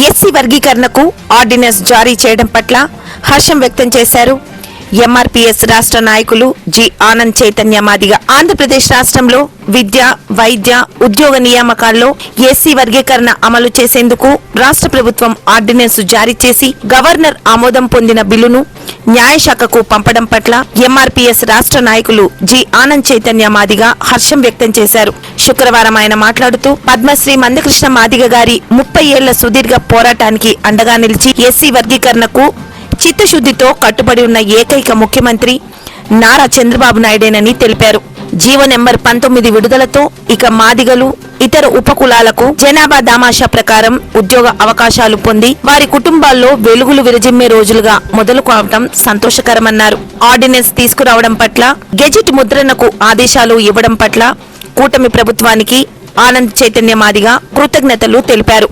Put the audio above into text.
SC వర్గీకరణకు ordinance జారీ చేయడం పట్ల హర్షం వ్యక్తం చేశారు. ఎంఆర్పీఎస్ రాష్ట్ర నాయకులు జి ఆనంద్ చైతన్య మాదిగ ఆంధ్రప్రదేశ్ రాష్ట్రంలో విద్య వైద్య ఉద్యోగ నియామకాల్లో ఎస్సీ వర్గీకరణ అమలు చేసేందుకు రాష్ట్ర ప్రభుత్వం ఆర్డినెన్స్ జారీ చేసి గవర్నర్ ఆమోదం పొందిన బిల్లును న్యాయశాఖకు పంపడం పట్ల ఎంఆర్పీఎస్ రాష్ట్ర నాయకులు జి ఆనంద్ చైతన్య మాదిగ హర్షం వ్యక్తం చేశారు. శుక్రవారం ఆయన మాట్లాడుతూ పద్మశ్రీ మందకృష్ణ మాదిగ గారి ముప్పై ఏళ్ళ సుదీర్ఘ పోరాటానికి అండగా నిలిచి ఎస్సీ వర్గీకరణకు చిత్తశుద్ధితో కట్టుబడి ఉన్న ఏకైక ముఖ్యమంత్రి నారా చంద్రబాబు నాయుడేనని తెలిపారు. జీవో నెంబర్ పంతొమ్మిది విడుదలతో ఇక మాదిగలు ఇతర ఉపకులాలకు జనాభా దామాషా ప్రకారం ఉద్యోగ అవకాశాలు పొంది వారి కుటుంబాల్లో వెలుగులు విరజిమ్మే రోజులుగా మొదలు కావడం సంతోషకరమన్నారు. ఆర్డినెన్స్ తీసుకురావడం పట్ల గెజిట్ ముద్రణకు ఆదేశాలు ఇవ్వడం పట్ల కూటమి ప్రభుత్వానికి ఆనంద్ చైతన్య మాదిగా కృతజ్ఞతలు తెలిపారు.